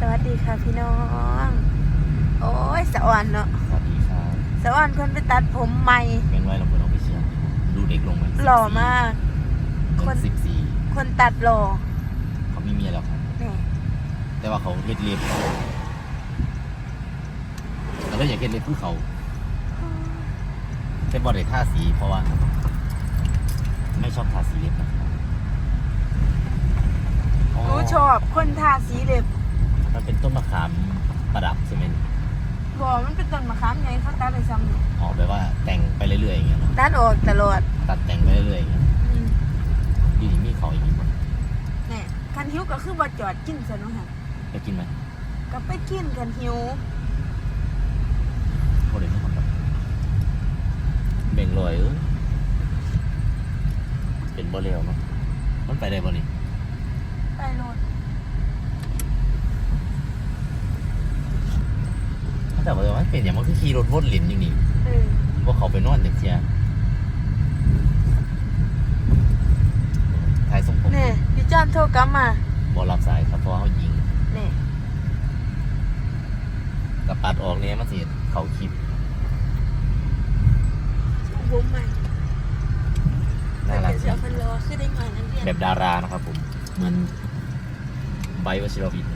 สวัสดีค่ะพี่น้อง โอ้ยสะอ่อนเนาะสวัสดีครับสะอ่อนเพิ่นไปตัดผมใหม่แบงค์ร้อยเราเปิดออฟฟิเชียลดูเด็กลงมันหล่อมากคคนนสิบสี่คนตัดหล่อเขามีเมียแล้วครับแหม่แต่ว่าเขาเฮ็ดเล็บแล้วก็อยากเฮ็ดเล็บเพื่อเขาแต่บอได้ท่าสีเพราะว่า ไม่ชอบทาสีเล็บนะครับหนูชอบคนทาสีเล็บ มันเป็นต้นมะขามประดับใช่ไหมบอกมันเป็นต้นมะขามไงเขาตัดไปซ้ำนี่ออกแบบว่าแต่งไปเรื่อยๆอย่างเงี้ยเนาะตัดออกตลอดตัดแต่งไปเรื่อยๆอย่างเงี้ยอืมอยู่นี่มีเขาอีกนิดแหม่คันหิวก็คือบ่จอดกินซะเนาะฮะไปกินไหมก็ไปกินคันหิวโคเลยไม่ทำแบบเบ่งลอยเออเป็นบ่เร็วเนาะมันไปได้บ่นี่ไปโลด แต่ว่ามันเป็นอย่างมันคือขี่รถวนหลินอย่างนี้เออว่าเขาไปนอนจากเชียถ่ายส่งผมแน่พี่จอนโทรกลับมาบอรับสายครับเพราะเขายิงแน่กับปัดออกเนี่ยมันเสียเขาคลิปผมใหม่น่ารักเดี๋ยวเพิ่นรอคือได้มานั่นเรียนแบบดารานะครับผม เหมือนไบร์ทวชิรวิทย์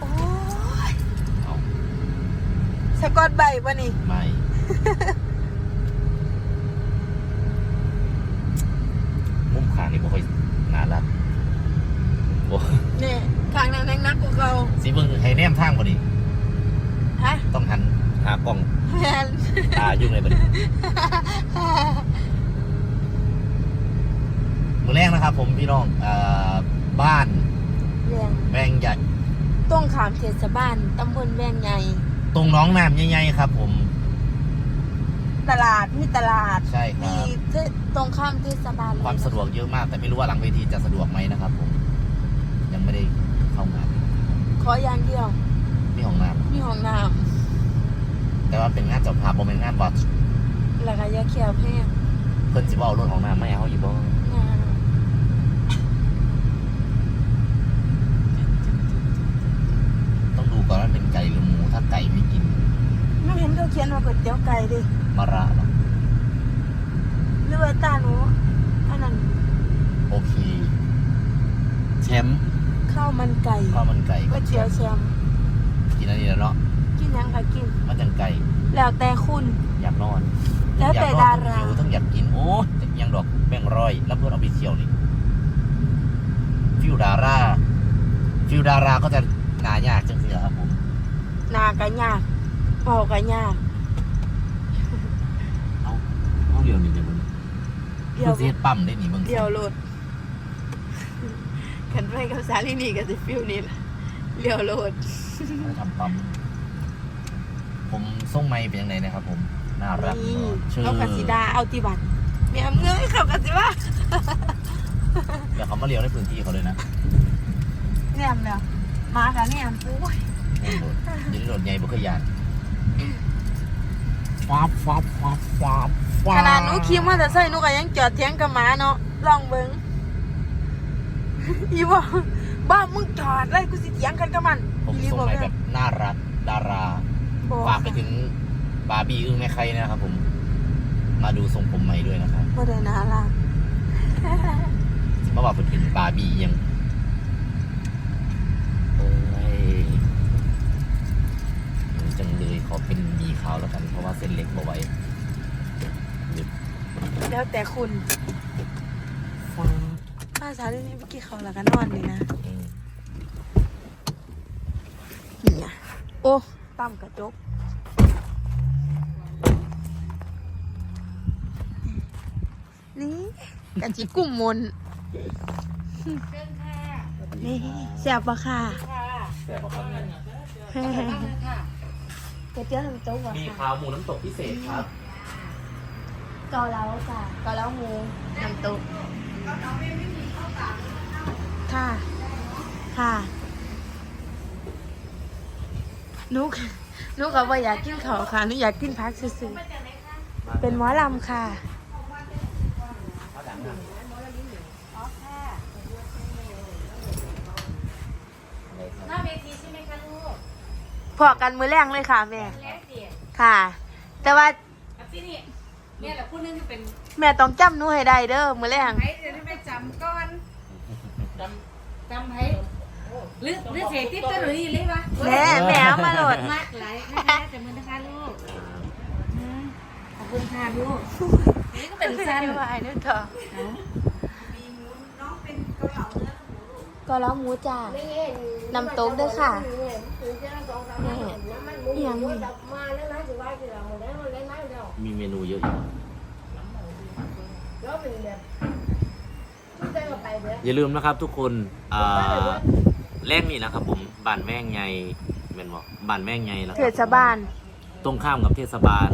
โอ้ย เอา สะกอตใบป่ะนี่ ไม่ มุมขางนี่บ่ค่อยน่ารักโอ้เนี่ยทางนั้นแรงนักกว่าเราสิเบิ่งให้แนมทางบ่นี่ฮะต้องหันหากล้องแมนตายุ่งเลยบ่นี่มือแรกนะครับ ผมพี่น้องอ่าบ้าน เรียงแวงใหญ่ ต้องขามเทศบาลตำบลแวงใหญ่ ตรงหน้องน้ำใหญ่ๆครับ ผม ตลาดมีตลาด ใช่คมีรับเทตรงข้ามเทศบาลเลยความสะดวกเยอะมาก แต่ไม่รู้ว่าหลังเวทีจะสะดวกไหมนะครับ ผม ยังไม่ได้เข้างานขออย่างเดียวมีห้องน้มีห้องน้ำแต่ว่าเป็นงานเจับภาพบ่เป็นงานวัดำแล้วก็อยาเขียวแพงเพิ่นสิบ่เอารถของน้ำไม่เอาอยู่บ่ งาน ต้องดูก่อนว่าเป็นไก่หรือหมูถ้าไก่ไม่กิน ไม่ เห็นเขาเขียนว่าก๋วยเตี๋ยวไก่ดิมาระหรอกหรือว่าตาหนูอันนั้นโอเคแชมป์ข้าวมันไก่ข้าวมันไก่ก๋วยเตี๋ยวแชมป์กินอันนี้แล้วเนาะกินยังคะกินมันจังไก่แล้วแต่คุณอยากนอนแล้วแต่อยกนอนดาราต้องหิวต้องอยากกินโอ้ยยังดอกแบ่งร้อยแล้วเพื่อนเอาไปเที่ยวนี่ฟิวดาราฟิวดาราก็จะหนายากจังเสือครับผมหนากันยาก เป่ากันยากเอาเอาเดียวนี่เดี๋ยวมันเดี๋ยวเสียปั๊มได้นี่เบางเดี๋ยวโหลดขันไปกับสาลินีกับสิฟิวนี่ล่ะเลี้ยวโหลดเขาทำปั๊มผมส่งไม้เป็นยังไงนะครับ ผมน่ารักนี่เนอะชื่อเอากสิดาเอาติบัตรเมียเมื่อยเขากสิว่าเดี๋ยวเขามาเลี้ยวในพื้นที่เขาเลยนะแนมแล้วมากับแนมปุ้ยโอ้โหอยืนรถใหญ่บุกยาน ฟ้าบฟ้าบฟ้าบฟ้าบฟ้บขนาดหนูขี่มอเตอร์ไซค์หนูก็ยังจอดเถียงกับหมาเนาะลองเบิ้งอีบอกบ้ามึงจอดเลยกูสิเถียงกันกับมันผมอีหลีส่งบอกไปแม่แบบน่ารักดาราบอกฝากไปถึงบาร์บี้อึ้งแม่ใครนะครับผม มาดูทรงผมใหม่ด้วยนะครับบ่ได้น่ารัก มาบอกไปถึงบาร์บี้ยัง เป็นหมีขาวแล้วกัน เพราะว่าเส้นเล็กมาไว้หยุดแล้วแต่คุณป้าสาวนี่เมื่อกี้เขาแล้วก็นอนนี่นะอืมนี่ไงโอ้ตั้มกระจกนี่กันจิกุ้มมนนี่แซ่บปะค่ะแต่พอครับเนี่ย ก๋วยเตี๋ยวน้ำตกวะมีค่ะขาวหมูน้ำตกพิเศษครับ เกาเหลาค่ะเกาเหลาหมูน้ำตกค่ะ ค่ะนุกนุกก็ว่าอยากกินข้าวค่ะนุกอยากกินพักซื่อๆเป็นหมอลำค่ะหน้าเวทีใช่ไหมคะลู พอกันมือแรงเลยค่ะแม่ค่ะ แต่ว่าที่นี่เนี่ยแหละผู้นึงที่เป็นแม่ต้องจำหนูให้ได้เด้อมือแรงไผ่เดี๋ยวให้ไปจำก้อนจำจำไผ่หรือหรือเศษติ๊บตัวหรือนี่เลยวะแม่แม่เอามาโหลดมากหลายไม่ได้แต่มือนะคะลูกอืมขอบคุณค่ะลูกนี่ก็เป็นสั้นวายนึกเถอะ ก็แล้วหมูจ้าน้ำตกเด้วยค่ะแม่อิหยังนี่มีเมนูเยอะอยู่อย่าลืมนะครับทุกคนอ่าแรกนี่นะครับ ผมบ้านแม่งไงแม่นบอกบ้านแม่งไงนะคเทรับศบาล ตรงข้ามกับเทศบาล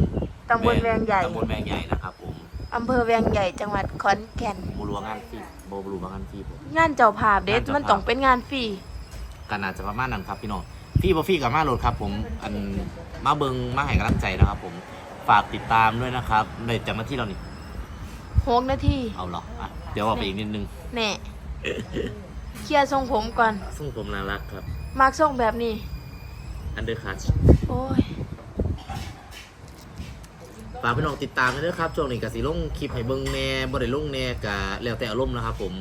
ตำบลแวงใหญ่ตำบลแวงใหญ่นะครับผม อำเภอแวงใหญ่จังหวัดขอนแก่นบูรัวงานฟรีโบรูวงานฟรีผม งานเจ้าภาพเด็ดงานเจ้าภาพมันต้องเป็นงานฟรีกันอาจจะประมาณนั้นครับพี่น้องพี่บอฟี่กับมาโหลดครับ ผมอันมาเบิงมาให้กำลังใจนะครับ ผมฝากติดตามด้วยนะครับในจากหน้าที่เรานี่หกนาทีเอาเหรออะเดี๋ยวเอาไปอีกนิดนึงแน่เคลียร์ทรงผมก่อน ซึ่งผมน่ารักครับ มาร์กทรงแบบนี้ อันเดอร์คัชโอ้ย ฝากพี่น้องติดตามด้วยนะครับ ช่วงนี้กับสีลงคลิปให้เบิ้งแหน่บ่ได้ลงแหน่กะแล้วแต่อารมณ์นะครับผม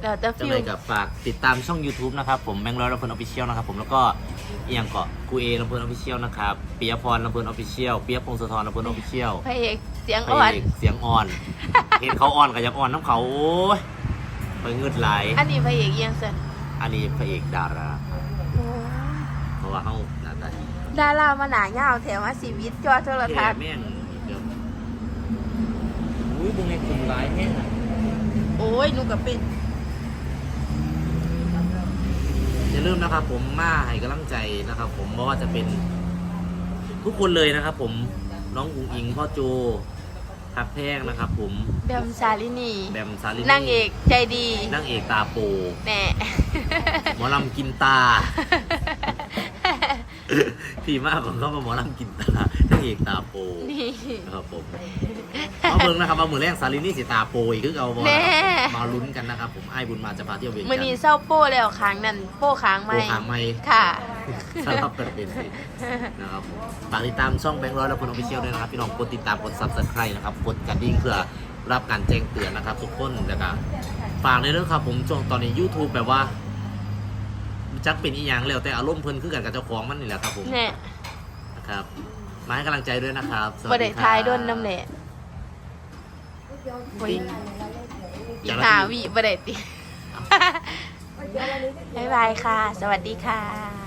เดี๋ยวจะจังฟิไรวกับฝากติดตามช่อง YouTube นะครับผมแบงค์ร้อยลำเพลินออฟฟิเชียลนะครับผมแล้วก็อีกอย่างเกาะกูเอลำเพลินออฟฟิเชียลนะครับปิยพรลำเพลินออฟฟิเชียลปิยพงศธรลำเพลินออฟฟิเชียล พระเอกเสียงพระอ่อนเอกเสียงอ่อน เห็นเขาอ่อนกับยังอ่อนน้ำเขา โอ้ยไปเงืดไหลายอันนี้พระเอกเอียงเสันอันนี้พระเอกดาราครับเพราะว่าเขาหน้าตาดีดารามาหนาเงาวแถมว่าชีวิตจอโทรแค่ทัศน์ แม่งเดี๋ยว อุ้ยบุงในกลุ่มร้ายแห้งอะโอ้ยหนูกับเป็นอย่าลืมนะครับ ผมมาให้กำลังใจนะครับ ผมเพราะว่าจะเป็นทุกคนเลยนะครับ ผมน้องอุ๋งอิงพ่อโจทักแพงนะครับ ผมแบมซาลินีแบมซาลินางเอกใจดีนางเอกตาโปแน่ หมอลำกินตา ที่มากของเขามาหมอลำกินตานางเอกตาโปนี่นะครับผมมาเบิ่งนะครับมามือแรกซาลินี่สิตาโปอีกคือเอาบอลแน่มาลุ้นกันนะครับผมไอ้ายบุญมาจะพาเที่ยวเวียงจัมือนทนี้ร์เศร้าโป้แล้วค้างนั่นโป้ค้างไหมโปหางไม่ค่ะสลับกันเป็นสินะครับฝากติดตามช่องแบงค์ร้อยและคนออฟฟิเชียลด้วยนะครับพี่น้องกดติดตามกดซับสไครต์นะครับกดกระดิ่งเพื่อรับการแจ้งเตือนนะครับทุกคนนะครับฝากในเรื่องครับผมช่วงตอนนี้ YouTube แบบว่า จักเป็นอีหยังแล้วแต่อารมณ์เพิ่นคือกันกับเจ้าของมันนี่แหละครับผมแน่นะครับ มาให้กำลังใจด้วยนะครับสวับ่สได้ดีครับ ทายด้นน้ำแหละโอ้ยติ๊งอีกหาวิบ่ได้ติ บ๊ายบายค่ะ สวัสดีค่ะ